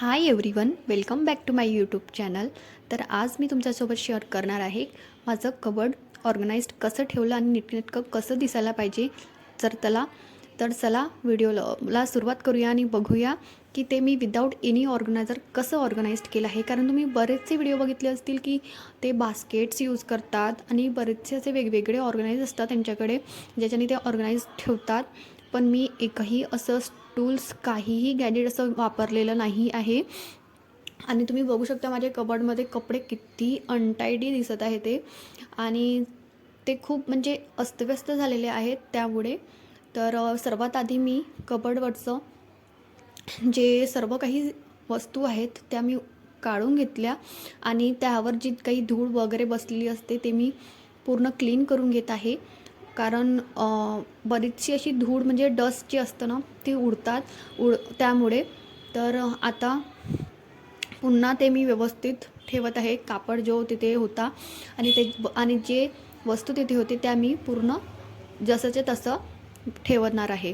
Hi everyone welcome back to my YouTube channel तर आज मी तुमच्यासोबत शेअर करणार आहे माझं कबड ऑर्गनाइज्ड कसं ठेवलं आणि नीटनेटकं कसं दिसायला पाहिजे. तर त्याला तर चला व्हिडिओला ला सुरुवात करूया आणि बघूया की ते मी विदाऊट एनी ऑर्गनायझर कसं ऑर्गनाइज्ड केलं आहे. कारण तुम्ही बरेचसे व्हिडिओ बघितले असतील की ते बास्केट्स यूज करतात आणि बरेचसे असे वेगवेगळे ऑर्गनाईज असतात त्यांच्याकडे ज्याच्याने ते ऑर्गनाईज ठेवतात. पण मी एकही असं टूल्स काहीही गॅजेट असं वापरलेलं नाही आहे. आणि तुम्ही बघू शकता माझ्या कबडमध्ये कपडे किती अनटायडी दिसत आहे ते. आणि ते खूप म्हणजे अस्तव्यस्त झालेले आहेत त्यामुळे. तर सर्वात आधी मी कबडवरचं जे सर्व काही वस्तू आहेत त्या मी काढून घेतल्या. आणि त्यावर जी काही धूळ वगैरे बसलेली असते ते मी पूर्ण क्लीन करून घेत आहे. कारण बरीचशी अशी धूळ म्हणजे डस्ट जी असतं ना ती उडतात. उड त्यामुळे. तर आता पुन्हा ते मी व्यवस्थित ठेवत आहे. कापड जो तिथे होता आणि ते आणि जे वस्तू तिथे होते त्या मी पूर्ण जसंच्या तसं ठेवणार आहे.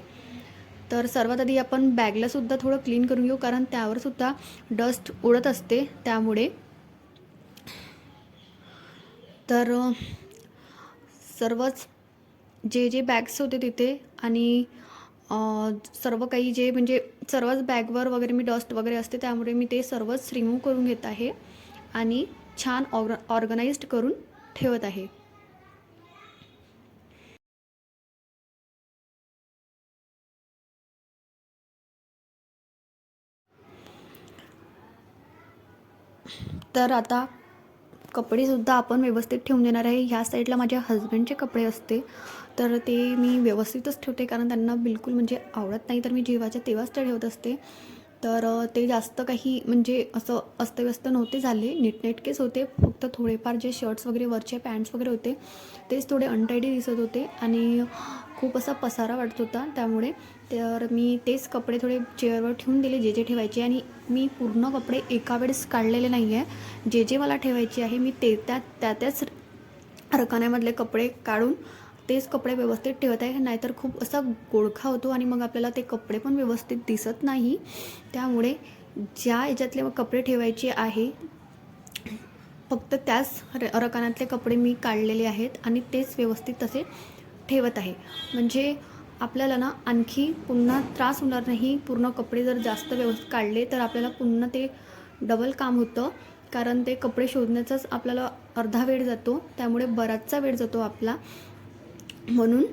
तर सर्वात आधी आपण बॅगलासुद्धा थोडं क्लीन करून घेऊ कारण त्यावर सुद्धा डस्ट उडत असते. त्यामुळे. तर सर्वच जे जे बॅग्स होते तिथे आणि सर्व काही जे म्हणजे सर्वच बॅगवर वगैरे मी डस्ट वगैरे असते त्यामुळे मी ते सर्वच रिमूव्ह करून घेत आहे आणि छान ऑर्ग ऑर्गनाइज्ड करून ठेवत आहे. तर आता कपडेसुद्धा आपण व्यवस्थित ठेवून देणार आहे. ह्या साईडला माझ्या हस्बंडचे कपडे असते. तर ते मी व्यवस्थितच ठेवते कारण त्यांना बिलकुल म्हणजे आवडत नाही. तर मी जेवाच्या तेव्हाच ते ठेवत असते. तर ते जास्त काही म्हणजे असं अस्तव्यस्त नव्हते झाले. नीटनेटकेच होते. फक्त थोडेफार जे शर्ट्स वगैरे वरचे पॅन्ट्स वगैरे होते तेच थोडे अनटायडी दिसत होते. आणि खूप असा पसारा वाटत होता. त्यामुळे तर मी तेच कपडे थोडे चेअरवर ठेवून दिले जे जे ठेवायचे. आणि मी पूर्ण कपडे एका वेळेस काढलेले नाही आहे जे जे मला ठेवायचे आहे मी ते त्या त्या त्याच रकान्यामधले कपडे काढून तेच कपडे व्यवस्थित ठेवत आहे. नाहीतर खूप असा गोळखा होतो आणि मग आपल्याला ते कपडे पण व्यवस्थित दिसत नाही. त्यामुळे ज्या याच्यातले मग कपडे ठेवायचे आहे फक्त त्याच र रकान्यातले कपडे मी काढलेले आहेत. आणि तेच व्यवस्थित तसे ठेवत आहे. म्हणजे आपल्याला ना आणखी पुन्हा त्रास होणार नाही. पूर्ण कपडे जर जास्त व्यवस्थित काढले तर आपल्याला पुन्हा ते डबल काम होतं. कारण ते कपडे शोधण्याचाच आपल्याला अर्धा वेळ जातो. त्यामुळे बराचसा वेळ जातो आपला. म्हणून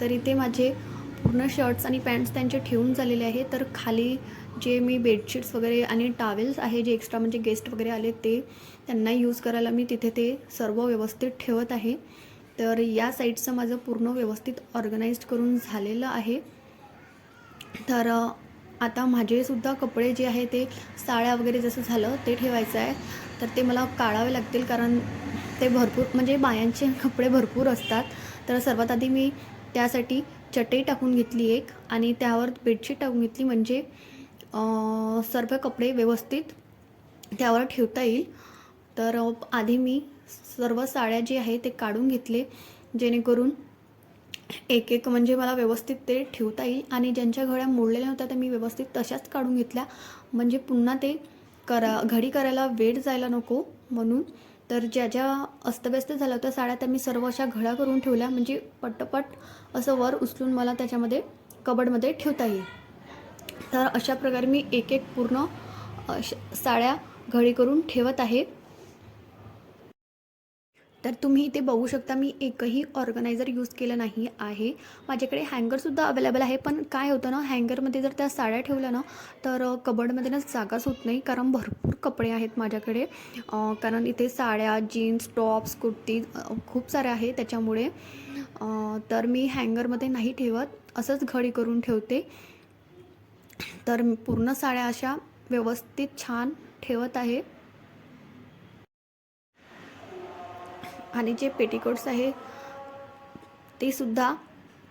तर इथे माझे पूर्ण शर्ट्स आणि पॅन्ट्स त्यांचे ठेवून झालेले आहे तर खाली जे मी बेडशीट्स वगैरे आणि टावेल्स आहे जे एक्स्ट्रा म्हणजे गेस्ट वगैरे आले ते त्यांना यूज करायला मी तिथे ते सर्व व्यवस्थित ठेवत आहे. तर या साईडचं माझं पूर्ण व्यवस्थित ऑर्गनाइज्ड करून झालेलं आहे. तर आता माझेसुद्धा कपडे जे आहे ते साड्या वगैरे जसं झालं ते ठेवायचं आहे. तर ते मला काढावे लागतील कारण ते भरपूर म्हणजे बायांचे कपडे भरपूर असतात. तर सर्वात आधी मी त्यासाठी चटई टाकून घेतली एक आणि त्यावर बेडशीट टाकून घेतली म्हणजे सर्व कपडे व्यवस्थित त्यावर ठेवता येईल. तर आधी मी सर्व साड्या जे आहे ते काढून घेतले जेणेकरून एक एक म्हणजे मला व्यवस्थित ते ठेवता येईल आणि ज्यांच्या घड्या मोडलेल्या होत्या त्या मी व्यवस्थित तशाच काढून घेतल्या. म्हणजे पुन्हा ते करा घडी करायला वेळ जायला नको म्हणून तर ज्या ज्या अस्तव्यस्त झाल्या होत्या साड्या त्या मी सर्व अशा घड्या करून ठेवल्या. म्हणजे पटपट असं वर उचलून मला त्याच्यामध्ये कबडमध्ये ठेवता येईल. तर अशा प्रकारे मी एक एक पूर्ण अश- साड्या घडी करून ठेवत आहे. तर तुम्ही इथे बघू शकता मी एकही ऑर्गनायझर यूज केलं नाही आहे. माझ्याकडे हँगरसुद्धा अवेलेबल आहे पण काय होतं ना हँगरमध्ये जर त्या साड्या ठेवल्या ना तर कबडमध्ये ना जागाच होत नाही कारण भरपूर कपडे आहेत माझ्याकडे. कारण इथे साड्या जीन्स टॉप्स कुर्ती खूप साऱ्या आहे त्याच्यामुळे. तर मी हँगरमध्ये नाही ठेवत असंच घडी करून ठेवते. तर पूर्ण साड्या अशा व्यवस्थित छान ठेवत आहे. आणि जे पेटीकोट्स आहे ते सुद्धा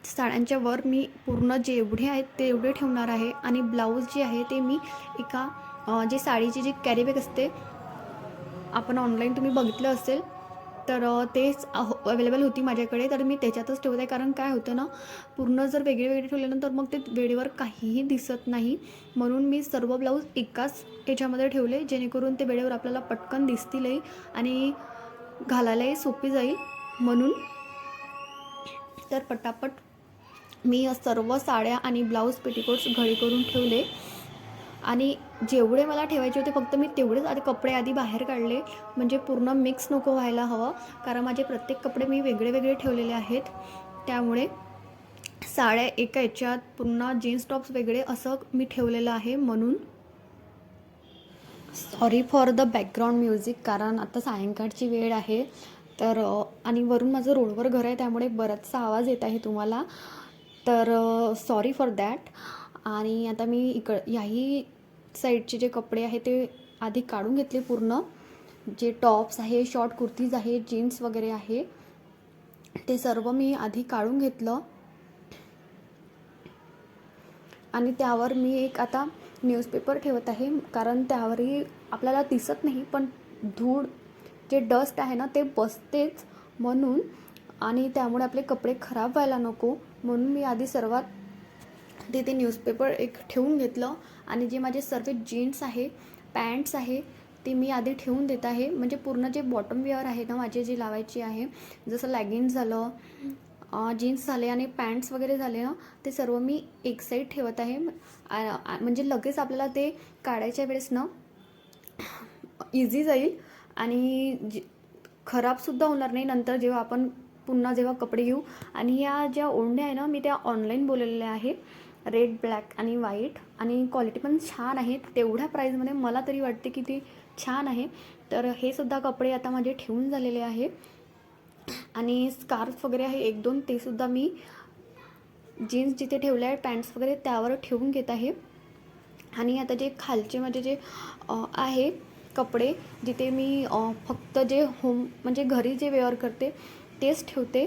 साड्यांच्या वर मी पूर्ण जेवढे आहेत ते एवढे ठेवणार आहे. आणि ब्लाऊज जे आहे ते मी एका जे साडीची जी कॅरीबॅग असते आपण ऑनलाईन तुम्ही बघितलं असेल तर तेच अवेलेबल होती माझ्याकडे. तर मी त्याच्यातच ठेवत. आहे कारण काय होतं ना पूर्ण जर वेगळे वेगळे ठेवल्यानंतर मग ते वेळेवर काहीही दिसत नाही. म्हणून मी सर्व ब्लाऊज एकाच याच्यामध्ये ठेवले जेणेकरून ते वेळेवर आपल्याला पटकन दिसतीलही. आणि घालायलाही सोपी जाईल म्हणून. तर पटापट मी सर्व साड्या आणि ब्लाऊज पेटिकोट्स घडी करून ठेवले. आणि जेवढे मला ठेवायचे होते फक्त मी तेवढेच आधी कपडे आधी बाहेर काढले. म्हणजे पूर्ण मिक्स नको व्हायला हवं. कारण माझे प्रत्येक कपडे मी वेगळे वेगळे ठेवलेले आहेत. त्यामुळे साड्या एका याच्यात पुन्हा जीन्स टॉप्स वेगळे असं मी ठेवलेलं आहे म्हणून. Sorry for the background music कारण आता सायंकाळची वेळ आहे. तर आणि वरून माझं रोडवर घर आहे त्यामुळे बराचसा आवाज येत आहे तुम्हाला. तर सॉरी फॉर दॅट आणि आता मी इकड याही साईडचे जे कपडे आहे ते आधी काढून घेतले पूर्ण. जे टॉप्स आहे शॉर्ट कुर्तीज आहे जीन्स वगैरे आहे ते सर्व मी आधी काढून घेतलं. आणि त्यावर मी एक आता न्यूजपेपर ठेवत आहे. कारण त्यावरही आपल्याला दिसत नाही पण धूळ जे डस्ट आहे ना ते बसतेच म्हणून आणि त्यामुळे आपले कपडे खराब व्हायला नको. म्हणून मी आधी सर्वात तिथे न्यूजपेपर एक ठेवून घेतलं आणि जे माझे सर्व जीन्स आहे पॅन्ट्स आहे ते मी आधी ठेवून देत आहे. म्हणजे पूर्ण जे बॉटम वेअर आहे ना माझे जे लावायची आहे जसं लॅगिन्स झालं जीन्स झाले आणि पॅन्ट्स वगैरे झाले ना ते सर्व मी एक साईड ठेवत आहे. म्हणजे लगेच आपल्याला ते काढायच्या वेळेस ना इझी जाईल आणि जे खराबसुद्धा होणार नाही. नंतर जेव्हा आपण पुन्हा जेव्हा कपडे घेऊ आणि या ज्या ओढण्या आहे ना मी त्या ऑनलाईन बोललेल्या आहे. रेड ब्लॅक आणि व्हाईट आणि क्वालिटी पण छान आहे. तेवढ्या प्राईजमध्ये मला तरी वाटते की ती छान आहे. तर हे सुद्धा कपडे आता माझे ठेवून झालेले आहे. आणि स्कार्फ वगैरे आहे एक दोन ते सुद्धा मी जीन्स जिथे ठेवले आहे पॅन्ट्स वगैरे त्यावर ठेवून घेत आहे. आणि आता जे खालचे माझे जे आहे कपडे जिथे मी फक्त जे होम म्हणजे घरी जे वेअर करते तेच ठेवते.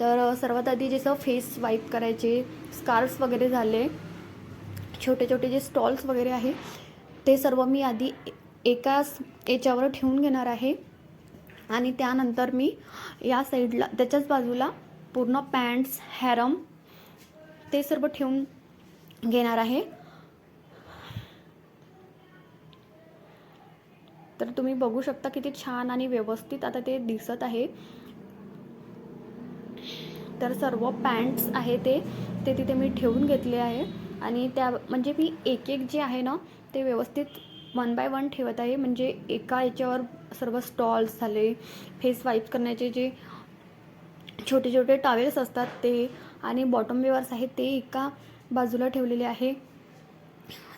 तर सर्वात आधी जसं फेस वाईप करायचे स्कार्फ्स वगैरे झाले छोटे छोटे जे स्टॉल्स वगैरे आहे ते सर्व मी आधी ए- एकाच याच्यावर ठेवून घेणार आहे. आणि त्यानंतर मी या साईडला त्याच्याच बाजूला पूर्ण पॅन्ट्स हॅरम ते सर्व ठेवून घेणार आहे. तर तुम्ही बघू शकता किती छान आणि व्यवस्थित आता ते दिसत आहे. तर सर्व पॅन्ट्स आहे ते ते तिथे मी ठेवून घेतले आहे. आणि त्या म्हणजे मी एक एक जे आहे ना ते व्यवस्थित वन बाय वन ठेवत आहे. म्हणजे एका याच्यावर सर्व स्टॉल्स झाले फेस वाईप करण्याचे जे छोटे छोटे टॉवेल्स असतात ते आणि बॉटम वेअर्स आहेत ते एका बाजूला ठेवलेले आहे.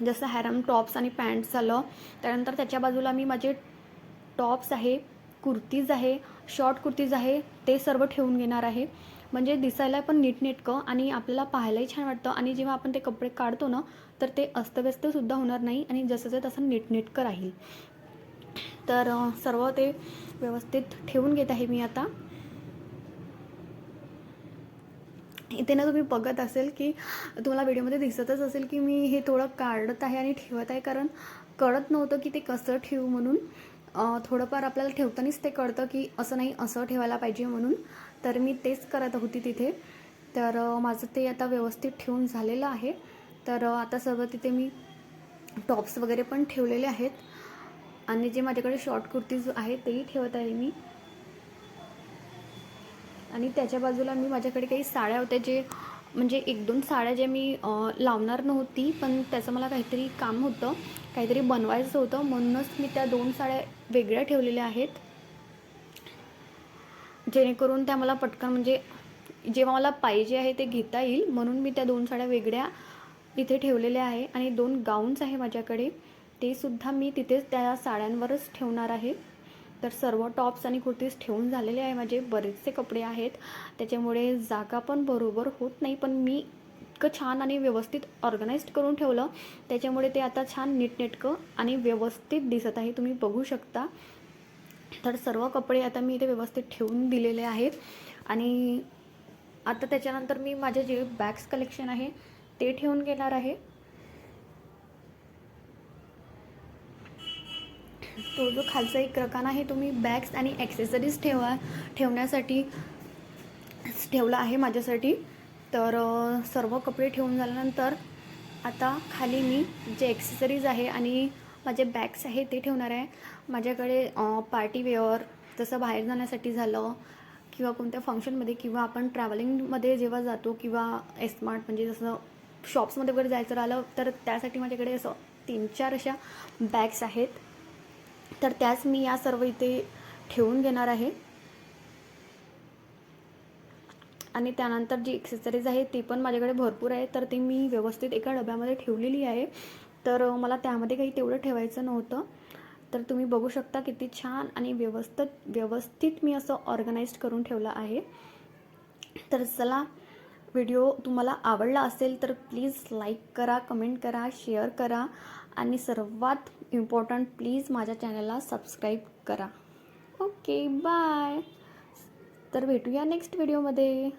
जसं हॅरम टॉप्स आणि पॅन्ट्स झालं त्यानंतर त्याच्या बाजूला मी माझे टॉप्स आहे कुर्तीज आहे शॉर्ट कुर्तीज आहे ते सर्व ठेवून घेणार आहे. म्हणजे दिसायला पण नीटनेटकं आणि आपल्याला पाहायलाही छान वाटतं आणि जेव्हा आपण ते कपडे काढतो ना तर ते अस्तव्यस्तसुद्धा होणार नाही आणि जसंचं तसं नीटनेटकं राहील. तर सर्व ते व्यवस्थित ठेवून घेत आहे मी आता. इथे ना तुम्ही बघत असेल की तुम्हाला व्हिडिओमध्ये दिसतच असेल की मी हे थोडं काढत आहे आणि ठेवत आहे कारण कळत नव्हतं की ते कसं ठेवू म्हणून. थोडंफार आपल्याला ठेवतानाच ते कळतं की असं नाही असं ठेवायला पाहिजे म्हणून. तर मी तेच करत होती तिथे. तर माझं ते आता व्यवस्थित ठेवून झालेलं आहे. तर आता सर्व तिथे मी टॉप्स वगैरे पण ठेवलेले आहेत. आणि जे माझ्याकडे शॉर्ट कुर्तीज आहे तेही ठेवत आहे मी. आणि त्याच्या बाजूला मी माझ्याकडे काही साड्या होत्या जे म्हणजे एक दोन साड्या ज्या मी लावणार नव्हती पण त्याचं मला काहीतरी काम होतं काहीतरी बनवायचं होतं म्हणूनच मी त्या दोन साड्या वेगळ्या ठेवलेल्या आहेत. जेणेकरून त्या मला पटकन म्हणजे जेव्हा मला पाहिजे आहे ते घेता येईल म्हणून मी त्या दोन साड्या वेगळ्या इथे ठेवलेल्या आहे. आणि दोन गाऊन्स आहे माझ्याकडे. ते सुद्धा मी तिथेच त्या साड्यांवरच ठेवणार आहे. तर सर्व टॉप्स आणि कुर्तीज ठेवून झालेले आहे माझे. बरेचसे कपडे आहेत. त्याच्यामुळे जागा पण बरोबर होत नाही पण मी इतकं छान आणि व्यवस्थित ऑर्गनाईज्ड करून ठेवलं. त्याच्यामुळे ते आता छान नीटनेटकं आणि व्यवस्थित दिसत आहे. तुम्ही बघू शकता. तर सर्व कपडे आता मी इथे व्यवस्थित ठेवून दिलेले आहेत. आणि आता त्याच्यानंतर मी माझे जे बॅग्स कलेक्शन आहे ते ठेवून घेणार आहे. तो जो खालचा एक रकाना आहे तो मी बॅग्स आणि ॲक्सेसरीज ठेवा ठेवण्यासाठी ठेवला आहे माझ्यासाठी. तर सर्व कपडे ठेवून झाल्यानंतर आता खाली मी जे ॲक्सेसरीज आहे आणि माझे बॅग्स आहे ते ठेवणार आहे. माझ्याकडे पार्टी वेअर जसं बाहेर जाण्यासाठी झालं किंवा कोणत्या फंक्शनमध्ये किंवा आपण ट्रॅव्हलिंगमध्ये जेव्हा जातो किंवा एस्मार्ट म्हणजे जसं शॉप्समध्ये वगैरे जायचं राहिलं तर त्यासाठी माझ्याकडे असं तीन चार अशा बॅग्स आहेत. तर त्याच मी या सर्व इथे ठेवून घेणार आहे. आणि त्यानंतर जी एक्सेसरीज आहे ती पण माझ्याकडे भरपूर आहे तर ती मी व्यवस्थित एका डब्यामध्ये ठेवलेली आहे. तर मला त्यामध्ये काही तेवढं ठेवायचं नव्हतं. तर तुम्ही बघू शकता किती छान आणि व्यवस्थित व्यवस्थित मी असं ऑर्गनाईज करून ठेवलं आहे. तर चला व्हिडिओ तुम्हाला आवडला असेल तर प्लीज लाईक करा कमेंट करा शेअर करा. आणि सर्वात इम्पॉर्टंट प्लीज माझ्या चॅनलला सबस्क्राईब करा. ओके बाय तर भेटूया नेक्स्ट व्हिडिओमध्ये